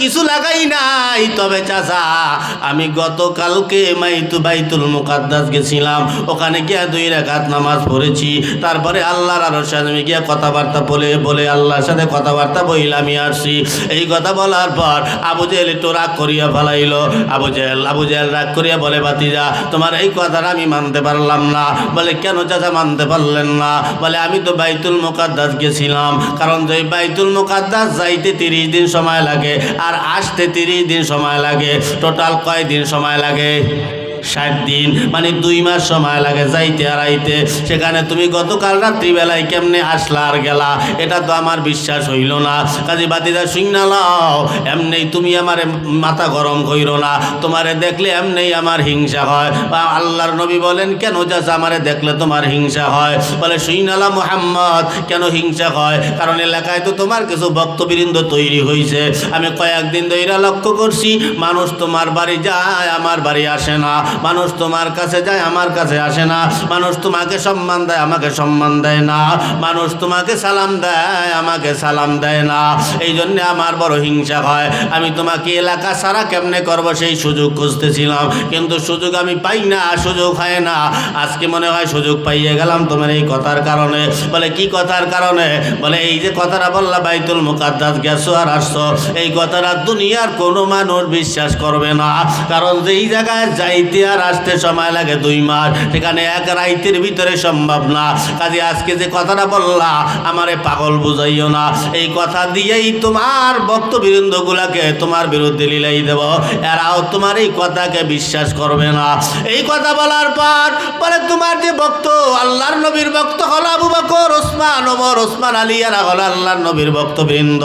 কিছু লাগাই নাই। তবে চাচা, আমি গতকালকে মাইতু বাইতুল মুকাদ্দাস গেছিলাম। ওখানে গিয়া দুই রাকাত নামাজ পড়েছি। তারপরে আল্লাহর আরও সাথে আমি গিয়া কথাবার্তা বলে বলে আল্লাহর সাথে কথাবার্তা বইলে আমি আসছি। এই কথা বলার পর আবু জেহেল একটু রাগ করিয়া ফেলাইলো। আবু জেল আবু জেল রাগ করিয়া বলে বাতিজা তোমার এই কথাটা আমি মানতে পারলাম না। বলে, কেন চাচা, মানতে পারলেন না? বলে, আমি তো বাইতুল মুকাদ্দাস গেছিলাম। কারণ যে বাইতুল মুকাদ্দাস যাইতে তিরিশ দিন সময় লাগে আর আসতে তিরিশ দিন সময় লাগে। টোটাল কয় দিন সময় লাগে? ষাট দিন মানে দুই মাস সময় লাগে যাইতে আর আইতে। সেখানে তুমি গতকাল রাত্রিবেলায় কেমনে আসলা আর গেলা? এটা তো আমার বিশ্বাস হইল না। কাজী বাতিদা শুই না লাও। এমনি তুমি আমার মাথা গরম কইর না। তোমারে দেখলে এমনি আমার হিংসা হয়। বা আল্লাহর নবী বলেন, কেন যাস আমারে দেখলে তোমার হিংসা হয়? বলে সুইনালা মোহাম্মদ, কেন হিংসা হয়? কারণ এলাকায় তো তোমার কিছু ভক্তবৃন্দ তৈরি হয়েছে আমি কয়েকদিন ধরে লক্ষ্য করছি, মানুষ তোমার বাড়ি যায়, আমার বাড়ি আসে না। মানুষ তোমার কাছে যায়, আমার কাছে আসে না। মানুষ তোমাকে সম্মান দেয়, আমাকে সম্মান দেয় না। মানুষ তোমাকে সালাম দেয়, আমাকে সালাম দেয় না। এই জন্যে আমার বড় হিংসা হয় আমি তোমাকে এলাকা সারা কেমনে করব সেই সুযোগ খুঁজতেছিলাম। কিন্তু সুযোগ আমি পাই না, সুযোগ হয় না। আজকে মনে হয় সুযোগ পাইয়ে গেলাম তোমার এই কথার কারণে। বলে, কি কথার কারণে? বলে, এই যে কথাটা বললা, বাইতুল মুকাদ্দাস, গেছো আর আসছো। এই কথাটা দুনিয়ার কোনো মানুষ বিশ্বাস করবে না। কারণ যেই জায়গায় যাইতে আর আসতে সময় লাগে দুই মাস। সেখানে এক রাইতের ভিতরে সম্ভব না। কাজে আজকে যে কথাটা বললা, আমারে পাগল বুঝাইও না। এই কথা দিয়েই তোমার ভক্তবৃন্দগুলাকে তোমার বিরুদ্ধে লিলাই দেব। এরাও তোমার এই কথাকে বিশ্বাস করবে না। এই কথা বলার পর, পরে তোমার যে ভক্ত, আল্লাহর নবীর ভক্ত হল আবু বকর, ওসমান, ওমর, ওসমান আলী, এরা হল আল্লাহর নবীর ভক্তবৃন্দ।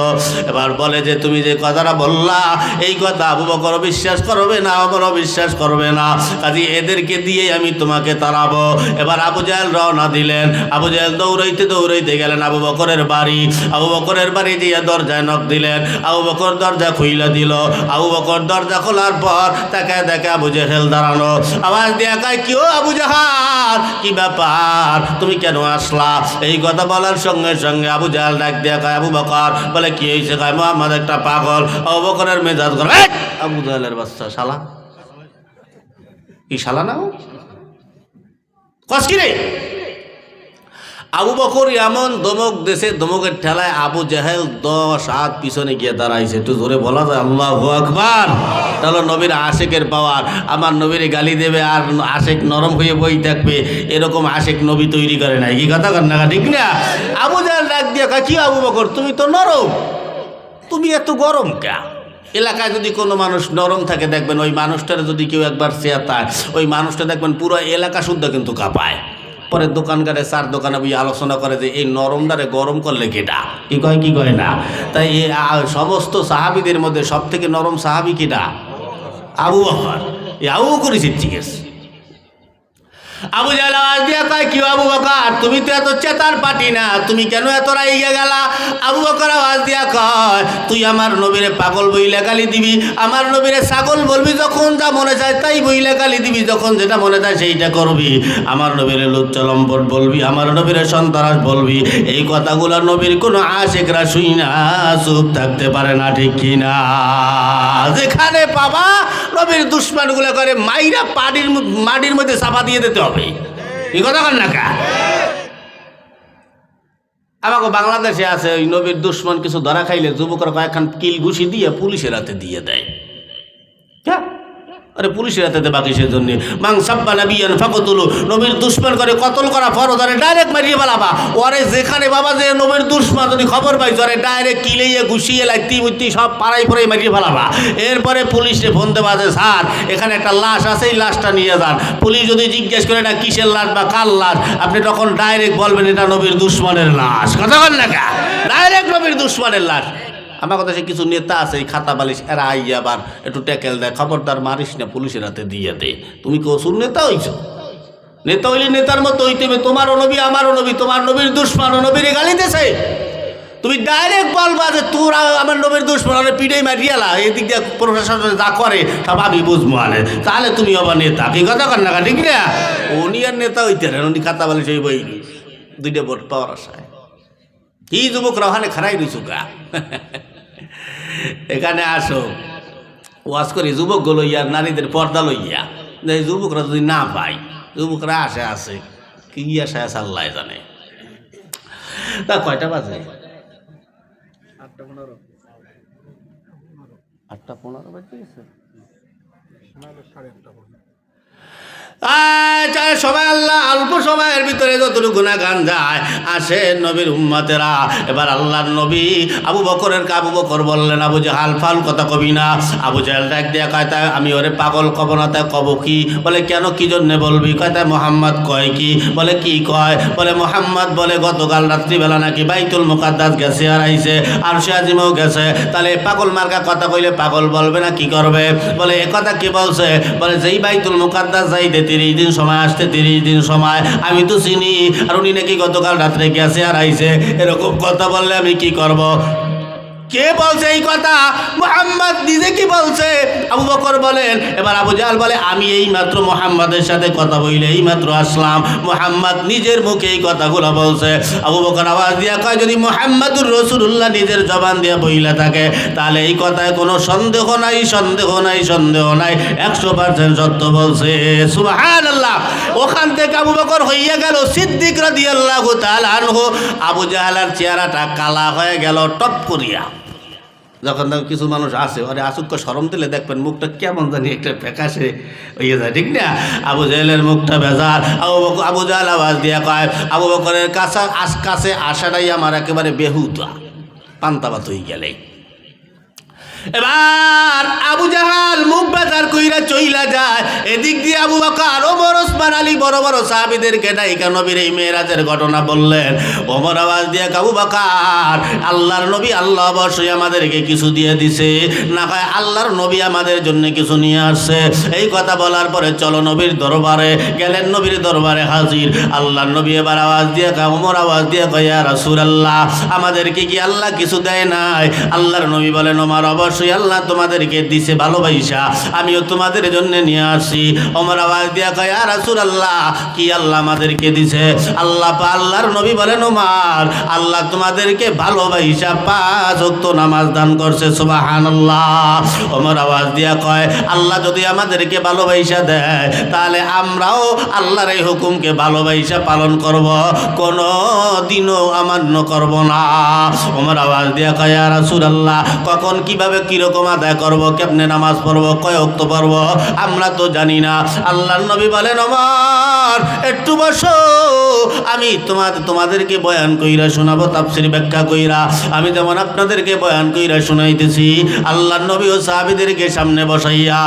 এবার বলে যে, তুমি যে কথাটা বললা, এই কথা আবু বকর বিশ্বাস করবে না, ওমরও বিশ্বাস করবে না। কাজে এদেরকে দিয়ে আমি তোমাকে তাড়াবো। এবার আবু জাহেল রওনা দিলেন। আবু জাহেল দৌড়াইতে দৌড়াইতে গেলেন আবু বকরের বাড়ি। আবু বকরের বাড়ি দিয়ে দরজায় নখ দিলেন। আবু বকর দরজা খুইলা দিল। আবু বকর দরজা খোলার পর তাকে দেখে আবু জাহেল দাঁড়ানো আওয়াজ দিয়ে কি ও আবু জাহাল? কি ব্যাপার? তুমি কেন আসলা? এই কথা বলার সঙ্গে সঙ্গে আবু জাহাল ডাক দিয়ে কয়, আবু বকর। বলে, কি হয়েছে কয়, মোহাম্মদ একটা পাগল। আবু বকরের মেজাজ করে! আবু জাহেলের বাচ্চা শালা। কি শালা না? ও? কস কি রে? আবু বকর এমন দমক দেশে দমকের ঠেলায় আবু জাহেল দশ হাত পিছনে গিয়ে দাঁড়াইছে। একটু ধরে বলা যায়, আল্লাহ আকবার। তাহলে নবীর আশেকের পাওয়ার আমার নবীর গালি দেবে আর আশেক নরম হয়ে বই থাকবে। এরকম আশেক নবী তৈরি করে নাই। কি কথা কর না ঠিক না? আবু জাহেল ডাক দিয়ে কি আবু বকর, তুমি তো নরম। তুমি এত গরম কে এলাকায় যদি কোনো মানুষ নরম থাকে, দেখবেন ওই মানুষটার যদি কেউ একবার চেতায় ওই মানুষটা দেখবেন পুরো এলাকা শুদ্ধ কিন্তু কাঁপায়। পরে দোকানকারে চার দোকানে বই আলোচনা করে যে, এই নরমদারে গরম করলে কেটা? কি কয় কি কয় না? তাই এই সমস্ত সাহাবিদের মধ্যে সব থেকে নরম সাহাবি কেটা? আবু বকর। এই আবু করেছে জিজ্ঞেস আবু জাহেল আওয়াজ দিয়া কয়, কি আবু বকর? তুমি তো এত চেতার পাটি না, তুমি কেন এত রাইগে গেলা? আবু বকর আওয়াজ দিয়া কয়, তুই আমার নবীরে পাগল বইলে গালি দিবি, আমার নবীরে ছাগল বলবি যখন যা মনে চায় তাই বইলে গালি দিবি, যখন যেটা মনে চায় সেইটা করবি। আমার নবীরে লুচ্চলম্বট বলবি, আমার নবীরে সন্তারাস বলবি, এই কথাগুলো নবীর কোনো আশেকরা শুই না, চুপ থাকতে পারে না, ঠিক কিনা যেখানে পাবা, নবীর দুশ্মনগুলো করে মাইরা পানির ম- মাটির মধ্যে চাপা দিয়ে দিতে। হবে। এই কথা কর না আমাকে বাংলাদেশে আছে ওই নবীর দুশ্মন কিছু ধরা খাইলে যুবকরা কয়েকখান কিল ঘুষি দিয়ে পুলিশের হাতে দিয়ে দেয়। আরে পুলিশের হাতে দেবা কিসের জন্য মাং সাব্বা নাবিয়ান ফাকতুলু। নবীর দুশ্মন করে কতল করা ফরজ, আরে ডাইরেক্ট মারিয়ে ফেলাবা। ওরে যেখানে বাবা যে নবীর দুশ্মন, যদি খবর পাই ওরে ডাইরেক্ট কিলেইয়ে ঘুষিয়ে লাগতি মুতি সব পাড়াই পড়াই মারিয়ে ফেলাবা। এরপরে পুলিশে ফোন দেবা যে, স্যার, এখানে একটা লাশ আছে, এই লাশটা নিয়ে যান। পুলিশ যদি জিজ্ঞেস করে, এটা কিসের লাশ বা কার লাশ? আপনি তখন ডাইরেক্ট বলবেন, এটা নবীর দুশ্মনের লাশ। কথা বল না ডাইরেক্ট নবীর দুশ্মনের লাশ। আমার কথা কিছু নেতা আছে, এই খাতা বালিশ, এরা আইয়া আবার একটু ট্যাকেল দেয়। খবরদার মারিস না, পুলিশের হাতে দিয়ে দে। তুমি কসুর নেতা হইছো? নেতা হইলে নেতার মতো হইতে হবে। তোমারও নবী, আমারও নবী, তোমার নবীর দুশ্মন নবীর গালি দেছে। তুমি ডাইরেক্ট বলবা যে তোরা আমার নবীর দুশ্মন পিড়েই মারিয়ালা এদিক দিয়ে প্রশাসন যা করে, সব আমি বুঝব আনে। তাহলে তুমি আবার নেতা। কি কথা কর না, ঠিক না? উনি আর নেতা হইতে না, উনি খাতা বালিশ এই বই দুইটা ভোট পাওয়ার আশায়। কি যুবকরা ওখানে খারাই রইছু গা? এখানে আসো। ওয়াজ করি যুবক লইয়া নারীদের পর্দা লইয়া। যুবকরা যদি না পাই যুবকরা আসে আসে কি আসে আসে আল্লাহ জানে। তা কয়টা বাজে? আটটা পনেরো। বাজে গেছে। সবাই আল্লাহ, অল্প সময়ের ভিতরে যতটুকু গুণা গান যায়, আসে নবীর উম্মাতেরা। এবার আল্লাহর নবী আবু বকরের আবু বকর বললেন, আবু জাহাল, ফাল কথা কবি না। আবু জাহাল ডাক দিয়া কয় তাই আমি ওরে পাগল কব না তাই কব কি? বলে, কেন, কি জন্যে বলবি? কয় তাই মোহাম্মদ কয় কি? বলে, কি কয়? বলে, মোহাম্মদ বলে, গতকাল রাত্রিবেলা নাকি বাইতুল মুকাদ্দাস গেছে আর আইছে আর সে আজিমও গেছে। তাহলে পাগল মার্কা কথা কইলে পাগল বলবে না, কি করবে? বলে, এ কথা কি বলছে? বলে, যেই বাইতুল মুকাদ্দাস যাইতে তিরিশ দিন সময় আসতে তিরিশ দিন সময়। আমি তো চিনি। আর উনি নাকি গতকাল রাত্রে গেছে আর আইসে এরকম কথা বললে আমি কি করব? কে বলছে এই কথা? মোহাম্মদ নিজে কি বলছে? আবু বকর বলেন, এবার আবু জাহাল বলে, আমি এই মাত্র মোহাম্মদের সাথে কথা বইলে এই মাত্র আসলাম। মোহাম্মদ নিজের মুখে এই কথাগুলো বলছে। আবু বকর আওয়াজ দিয়া কয়, যদি মোহাম্মদুর রসুল্লাহ নিজের জবান দিয়া বইলে থাকে, তাহলে এই কথায় কোনো সন্দেহ নাই সন্দেহ নাই সন্দেহ নাই। একশো পার্সেন্ট সত্য বলছে। সুবাহান আল্লাহ ওখান থেকে আবু বকর হইয়া গেল সিদ্দিক রাদি আল্লাহ আবু জাহালার চেহারাটা কালা হয়ে গেল টপ করিয়া যখন দেখো কিছু মানুষ আসে আরে আসুক সরম দিলে দেখবেন মুখটা কেমন জানি একটা ফ্যাকাশে হয়ে যায়, ঠিক না? আবু জাহেলের মুখটা বেজার আবু আবু জাহাল আওয়াজ দিয়া কয়, আবু বকরের কাছে কাছে আসাটাই আমার একেবারে বেহুতা পান্তাবাত হয়ে গেলেই। এবার আবু জাহাল মুখ বেজার কইরা চইলা যায়। এদিক দিয়ে আবু বকর, ওমর, ওসমান, আলী, বড় বড় সাহাবীদেরকে ডাইকা নবীর এই মেয়েরাজের ঘটনা বললেন। ওমর আওয়াজ দিয়ে আবু বকর, আল্লাহর নবী আল্লাহ অবশ্যই আমাদেরকে কিছু দিয়ে দিছে। না হয় আল্লাহর নবী আমাদের জন্য কিছু নিয়ে আসছে। এই কথা বলার পরে চলো নবীর দরবারে, গেলেন নবীর দরবারে হাজির। আল্লাহর নবী এবার আওয়াজ দিয়ে ওমর আওয়াজ দিয়ে কয়া রাসূল আল্লাহ আমাদেরকে কি আল্লাহ কিছু দেয় নাই? আল্লাহর নবী বলেন, ওমর অবশ্যই আল্লাহ তোমাদেরকে দিছে ভালোবাসা। আমিও তোমাদের জন্য নিয়ে আসি। ওমর আওয়াজ দিয়া কয় আর রাসূল আল্লাহ কি আল্লাহ আমাদেরকে দিছে? আল্লাহ পা আল্লাহর নবী বলেন, ওমর, আল্লাহ তোমাদেরকে ভালোবাসা পাঁচ ওয়াক্ত নামাজ দান করছে, সুবহানাল্লাহ। ওমর আওয়াজ দিয়া কয়, আল্লাহ যদি আমাদেরকে ভালোবাসা দেয়, তাহলে আমরাও আল্লাহর এই হুকুমকে ভালোবাসা পালন করব। কোনো দিনও অমান্য করব না। ওমর আওয়াজ দিয়া কয় আর রাসূল আল্লাহ কখন কীভাবে কীরকম আদায় করব? কেমনে নামাজ পড়ব? কয় অক্ত পড়ব? আমরা তো জানি না। আল্লাহর নবী বলেন আমার একটু বসো। আমি তোমার, তোমাদেরকে বয়ান কইরা শোনাবো, তাফসির ব্যাখ্যা কইরা। আমি যেমন আপনাদেরকে বয়ান কইরা শুনাইতেছি, আল্লাহর নবী ও সাহাবিদেরকে সামনে বসাইয়া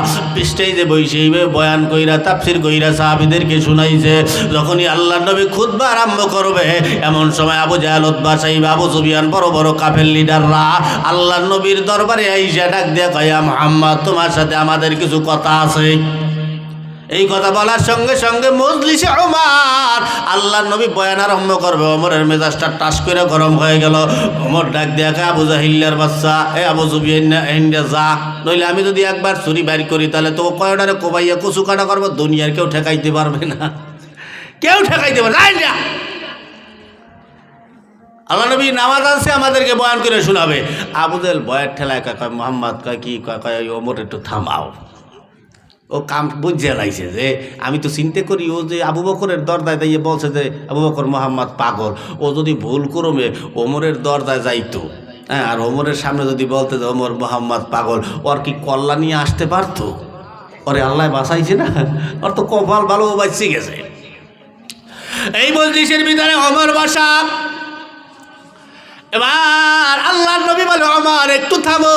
স্টেজে বসে বয়ান কইরা, তাফসির কইরা সাহাবিদেরকে শুনাইছে, যখনই আল্লাহর নবী খুতবা আরম্ভ করবে, এমন সময় আবু জাহাল উতবা সাহিব, আবু সুবিয়ান বড় বড় কাফের লিডাররা আল্লাহর নবীর দরবারে আইসা ডাক দিয়ে কয়া মোহাম্মদ, তোমার সাথে আমাদের কিছু কথা আছে। এই কথা বলার সঙ্গে সঙ্গে মজলিসে ওমর আল্লাহ নবী বয়ান আরম্ভ করবে। ওমরের মেজাজটা টাস করে গরম হয়ে গেল। ওমর ডাক দেখা আবু জাহিল্লার বাচ্চা, এ আবু জুবিয়া যা। নইলে আমি যদি একবার চুরি বাইর করি, তাহলে তো কয়টারে কোবাইয়া কচু কাটা করব? দুনিয়ার কেউ ঠেকাইতে পারবে না। কেউ ঠেকাইতে পারবে আল্লাহ নবী নামাজ আছে, আমাদেরকে বয়ান করে শোনাবে। আবুদেল বয়ের ঠেলায় কয় মোহাম্মদ, কয়, কি, কয় ওমর একটু থামাও। ও কাম বুঝে লাইছে যে, আমি তো চিন্তা করি, ও যে আবু বকরের দরজায় দাঁড়িয়ে বলছে যে, আবু বকর মোহাম্মদ পাগল। ও যদি ভুল করমে ওমরের দরজায় যাইতো। হ্যাঁ আর ওমরের সামনে যদি বলতে যে, ওমর মোহাম্মদ পাগল, ওর কি কল্লা নিয়ে আসতে পারতো? ওরে আল্লাহ বাঁচাইছে না? ওর তো কপাল ভালো ও বাঁচছে গেছে। এই মজলিসের ভিতরে অমর বাসা এবার আল্লাহ নবী বলে, অমর, একটু থামো।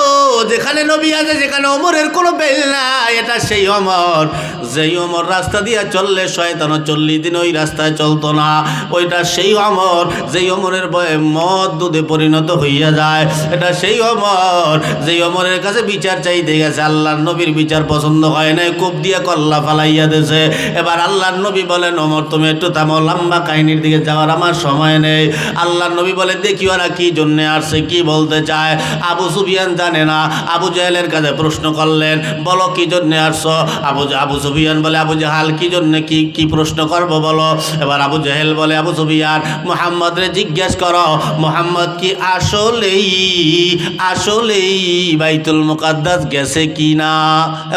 যেখানে নবী আছে যেখানে অমরের কোনো বেল নাই। এটা সেই অমর। যেই অমর রাস্তা দিয়ে চললে শয়তান চল্লিশ দিন ওই রাস্তায় চলতো না। ওইটা সেই অমর। যেই অমরের বয়ে মদ দুধে পরিণত হইয়া যায়, এটা সেই অমর। যেই অমরের কাছে বিচার চাইতে গেছে, আল্লাহর নবীর বিচার পছন্দ হয় নাই, কোপ দিয়ে কল্লা ফালাইয়া দেছে এবার আল্লাহর নবী বলেন, অমর, তুমি একটু থামো। লম্বা কাহিনীর দিকে যাওয়ার আমার সময় নেই। আল্লাহর নবী বলে দেখি ওরা কি জন্য আসছে, কি বলতে চায়? আবু সুফিয়ান জানে না। আবু জাহেলের কাছে প্রশ্ন করলেন, বলো কি জন্য আসছো? আবু আবু সুফিয়ান বলে, আবু জাহাল, কি জন্য কি কি প্রশ্ন করব বলো? এবার আবু জাহেল বলে, আবু সুফিয়ান মোহাম্মদ রে জিজ্ঞেস করো, মোহাম্মদ কি আসলেই আসলেই বাইতুল মুকাদ্দাস গেছে কি না?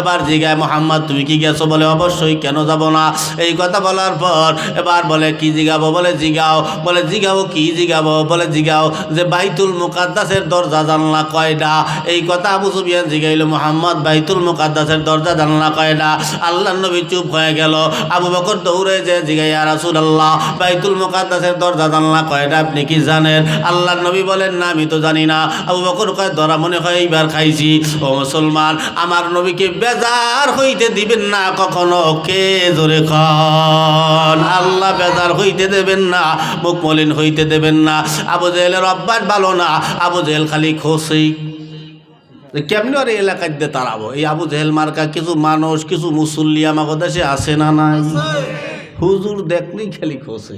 এবার জিগায়, মোহাম্মদ, তুমি কি গেছো? বলে, অবশ্যই কেন যাব না? এই কথা বলার পর এবার বলে, কি জিগাবো? বলে, জিগাও। বলে, জিগাবো কি জিগাবো? বলে, জিগাও। যে বাইতুল মুকাদ্দাসের দরজা জানলা কয়টা এই কথা আবু সুফিয়ান জিগাইল, মোহাম্মদ, বাইতুল মুকাদ্দাসের দরজা জানলা কয়টা আল্লাহ নবী চুপ হয়ে গেল। আবু বকর দৌড়ে যে জিগাইয়া রাসুল আল্লাহ বাইতুল মুকাদ্দাসের দরজা জানলা কয়টা আপনি কি জানেন? আল্লাহ নবী বলেন, না, আমি তো জানি না। আবু বকর কয়, ধরা মনে হয় এইবার খাইছি। ও মুসলমান, আমার নবীকে বেজার হইতে দিবেন না কখনো। কে জোরে খন আল্লাহ বেজার হইতে দেবেন না, মুখ মলিন হইতে দেবেন না। আবু জেলের জেহেলের অভ্যাস ভালো না, আবু জেহেল খালি খোসেই কেমনি আর এলাকায় দিয়ে তাড়াবো? এই আবু জেহেল মার্কা কিছু মানুষ, কিছু মুসল্লি আমাকে দেশে আসে না নাই? হুজুর দেখলেই খালি খোসে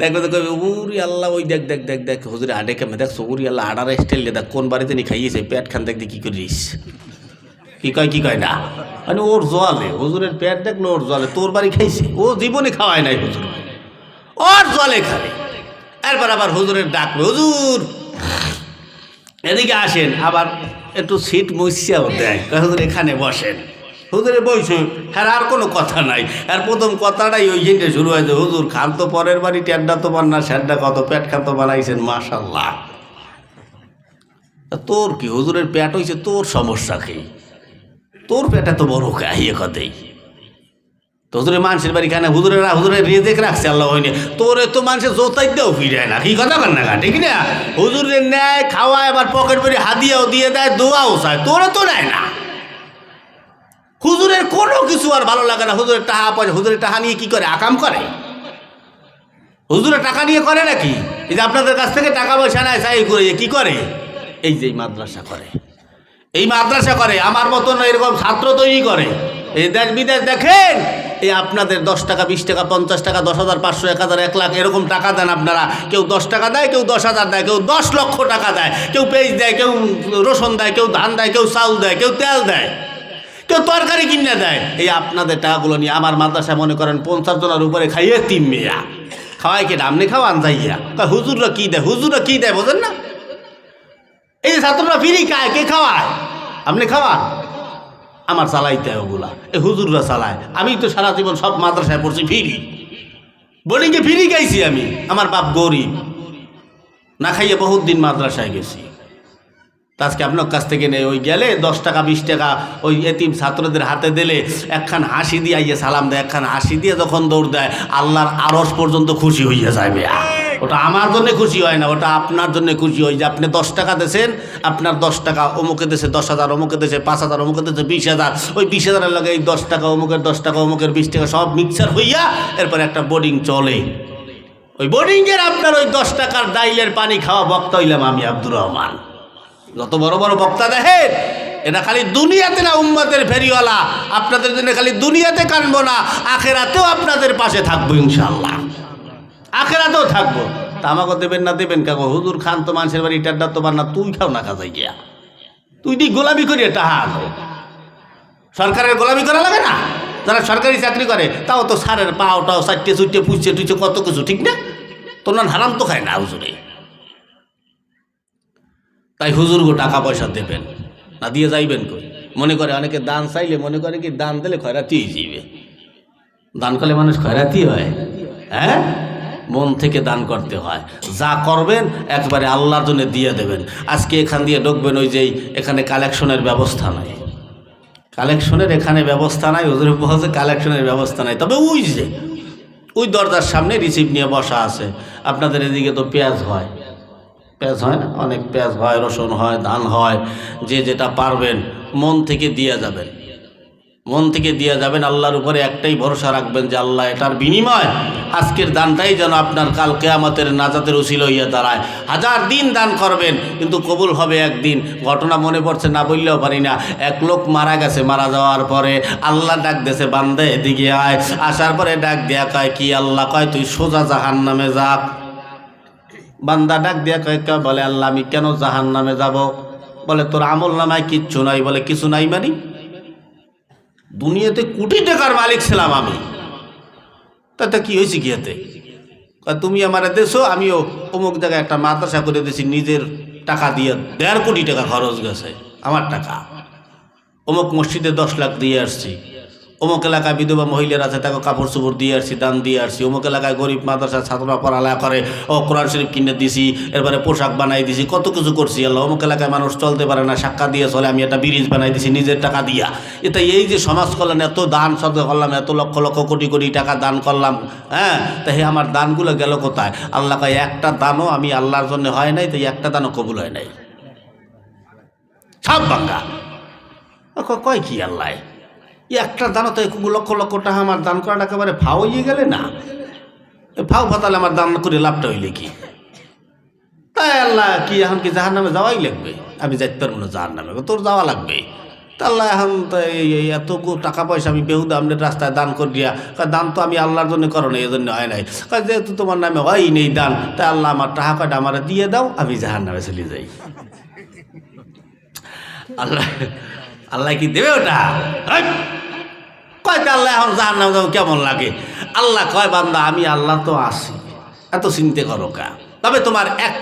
দেখবে দেখবে উরি আল্লাহ, ওই দেখ দেখ দেখ দেখ, হুজুরে আডে কেমন? দেখছ উরি আল্লাহ আডার স্টাইল দেখ, কোন বাড়িতে নি খাইয়েছে, পেট খান দেখতে কি করিস কি কয় কি কয় না? মানে ওর জলে হুজুরের পেট দেখল ওর জলে তোর বাড়ি খাইছে, ও জীবনে খাওয়ায় নাই হুজুর। ওর জলে খাবে। এরপর আবার হুজুরের ডাকবে হুজুর, এদিকে আসেন, আবার একটু সিট মসিয়াও দেয়। হুজুর, এখানে বসেন। হুজুরে বইছে হ্যাঁ আর কোনো কথা নাই। আর প্রথম কথাটাই ওই জিনিসটা শুরু হয়েছে, হুজুর খান তো পরের বাড়ি ট্যাড্ডা তো বান্না স্যাড্ডা কত পেট খান তো বানাইছেন মাশাল্লাহ তোর কি, হুজুরের পেট হয়েছে তোর সমস্যা কি? তোর পেটে তো বড় কাহিয়ে কতেই তো হুজুরে মানুষের বাড়ি খানে হুজুরেরা হুজুরের রেজেক রাখছে, আল্লাহ হয়নি তোরে তো মানুষের জোতাই দেও ফিরে না। কি কথা কর না ঠিক না? হুজুরের নেয় খাওয়ায় আবার পকেট ভরে হাদিয়াও দিয়ে দেয়, দোয়াও চায়। তোরে তো নেয় না। হুজুরের কোনো কিছু আর ভালো লাগে না। হুজুরের টাহা পয়সা হুজুরের টাহা নিয়ে কি করে? আকাম করে? হুজুরের টাকা নিয়ে করে নাকি? এই যে আপনাদের কাছ থেকে টাকা পয়সা নেয়, চাই করে কি করে? এই যে মাদ্রাসা করে। এই মাদ্রাসা করে, আমার মতন এরকম ছাত্র তৈরি করে। এই দেশ বিদেশ দেখেন এই আপনাদের দশ টাকা, বিশ টাকা, পঞ্চাশ টাকা, দশ হাজার, পাঁচশো, এক হাজার, এক লাখ এরকম টাকা দেন আপনারা। কেউ দশ টাকা দেয়, কেউ দশ হাজার দেয়, কেউ দশ লক্ষ টাকা দেয়, কেউ পেঁয়াজ দেয়, কেউ রসুন দেয়, কেউ ধান দেয়, কেউ চাউল দেয়, কেউ তেল দেয়, কেউ তরকারি কিনে দেয়। এই আপনাদের টাকাগুলো নিয়ে আমার মাদ্রাসায় মনে করেন পঞ্চাশ জনের উপরে খাইয়ে তিন মেয়া। খাওয়াই কেটে আপনি খাওয়ান যাইয়া। হুজুররা কী দেয়? হুজুররা কী দেয়? বোঝেন না। এই যে ছাত্ররা ফিরি খায়, কে খাওয়ায়? আপনি খাওয়ান? আমার চালাইতে ওগুলা। এ হুজুররা চালায়। আমি তো সারা জীবন সব মাদ্রাসায় পড়ছি, ফিরি। বোর্ডিংয়ে ফিরি গাইছি আমি, আমার বাপ গরিব। না খাইয়ে বহুত দিন মাদ্রাসায় গেছি। আজকে আপনার কাছ থেকে নেই, ওই গেলে দশ টাকা, বিশ টাকা ওই এতিম ছাত্রদের হাতে দিলে একখান হাসি দিয়ে আইয়ে সালাম দেয়, একখান হাসি দিয়ে যখন দৌড় দেয়, আল্লাহর আরস পর্যন্ত খুশি হইয়া যায় ওটা আমার জন্য খুশি হয় না, ওটা আপনার জন্য খুশি হয় যে আপনি দশ টাকা দেছেন আপনার দশ টাকা অমুকে দেশে দশ হাজার অমুকে দেশে পাঁচ হাজার অমুকে দেশে বিশ হাজার। ওই বিশ হাজারের লাগে এই দশ টাকা অমুকের, দশ টাকা অমুকের, বিশ টাকা সব মিক্সার হইয়া এরপর একটা বোর্ডিং চলে। ওই বোর্ডিংয়ের আপনার ওই দশ টাকার ডাইলের পানি খাওয়া বক্তা হইলাম আমি আব্দুর রহমান। যত বড় বড় বক্তা দেখেন এটা খালি দুনিয়াতে না, উম্মতের ফেরিওয়ালা। আপনাদের জন্য খালি দুনিয়াতে কানবো না, আখেরাতেও আপনাদের পাশে থাকব ইনশাল্লাহ আখেরাতেও থাকব। আমাকে দেবেন না দেবেন কাকু? হুজুর খান তো মানুষের বাড়ি টাড্ডা তো না, তুই খাও না কাজাই গিয়া। তুই দি গোলামি করি টাহা সরকারের গোলামি করা লাগে না? যারা সরকারি চাকরি করে, তাও তো সারের পাওটাও চারটে চুটে পুষছে টুচে কত কিছু, ঠিক না? না হারাম তো খায় না হুজুরে। তাই হুজুরগো টাকা পয়সা দেবেন, না দিয়ে যাইবেন কই? মনে করে অনেকে দান চাইলে, মনে করে কি দান দিলে খয়রাতিই যাইবে। দান করলে মানুষ খয়রাতি হয়। হ্যাঁ? মন থেকে দান করতে হয়। যা করবেন একবারে আল্লাহর জন্য দিয়ে দেবেন। আজকে এখান দিয়ে ঢুকবেন ওই যেই এখানে কালেকশনের ব্যবস্থা নাই। কালেকশনের এখানে ব্যবস্থা নাই ওদের বলছে কালেকশনের ব্যবস্থা নাই। তবে ওই যে, ওই দরজার সামনে রিসিভ নিয়ে বসা আছে। আপনাদের এদিকে তো পেঁয়াজ হয়। পেঁয়াজ হয় না? অনেক পেঁয়াজ হয়, রসুন হয়, ধান হয়, যে যেটা পারবেন মন থেকে দিয়ে যাবেন। মন থেকে দিয়ে যাবেন, আল্লাহর উপরে একটাই ভরসা রাখবেন যে আল্লাহ এটার বিনিময় আজকের দানটাই যেন আপনার কাল কেয়ামতের নাজাতের উসিল হইয়া দাঁড়ায়। হাজার দিন দান করবেন, কিন্তু কবুল হবে একদিন। ঘটনা মনে পড়ছে, না বললেও পারি না। এক লোক মারা গেছে, মারা যাওয়ার পরে আল্লাহ ডাক দেছে বান্দে, এদিকে আয়। আসার পরে ডাক দেয়া কয়, কি আল্লাহ? কয়, তুই সোজা জাহান নামে যা বান্দা ডাক দিয়া কয় বলে, আল্লাহ, আমি কেন জাহান নামে যাব? বলে, তোর আমল নামায় কিচ্ছু নাই। বলে, কিছু নাই মানি? দুনিয়াতে কোটি টাকার মালিক ছিলাম আমি। তাতে কি হয়েছে কি হাতে তুমি আমার দেশো আমিও অমুক জায়গায় একটা মাদ্রাসা করে দিয়েছি, নিজের টাকা দিয়ে দেড় কোটি টাকা খরচ গেছে, আমার টাকা। অমুক মসজিদে দশ লাখ দিয়ে আসছি। অমুক এলাকায় বিধবা মহিলারা আছে, তাকে কাপড় চোপড় দিয়ে আসছি, দান দিয়ে আসছি। অমুক এলাকায় গরিব মাদ্রাসা, ছাত্ররা পড়ালেখা করে, ও কোরআন শরীফ কিনে দিছি, এরপরে পোশাক বানাই দিছি, কত কিছু করছি আল্লাহ। অমুক এলাকায় মানুষ চলতে পারে না সাক্ষা দিয়ে চলে, আমি একটা ব্রিজ বানাই দিছি, নিজের টাকা দিয়া। এটা এই যে সমাজ কল্যাণ, এত দান সদ করলাম, এত লক্ষ লক্ষ কোটি কোটি টাকা দান করলাম হ্যাঁ? তাই আমার দানগুলো গেল কোথায়? আল্লাহ কয়, একটা দানও আমি আল্লাহর জন্য হয় নাই তাই একটা দানও কবুল হয় নাই। সব বাঙ্গা কয় কি আল্লাহ? একটা দানও তো লক্ষ লক্ষ টাকা আমার দান করাটা একেবারে ভাও হয়ে গেলে না। এ ফাও ফাতালে আমার দান করে লাভটা হইলে কি? তাই আল্লাহ কি এখন কি জাহার নামে যাওয়াই লাগবে? আমি যাইতে পারব না জাহার নামে তোর যাওয়া লাগবে। তা আল্লাহ এখন তো এই এত টাকা পয়সা আমি বেহুদা আপনার রাস্তায় দান করে দিয়া দান তো আমি আল্লাহর জন্য করো না এই জন্য হয় নাই। যেহেতু তোমার নামে হয় নেই দান, তাই আল্লাহ আমার টাকা কয়টা আমার দিয়ে দাও, আমি জাহার নামে চলে যাই। আল্লাহ আল্লাহ কি দেবে ওটা? এই! কয় তা আল্লাহ, এখন জাহার নাম কেমন লাগে? আল্লাহ কয় বান্দা, আমি আল্লাহ তো আসি এত চিন্তা করো কা। তবে তোমার এক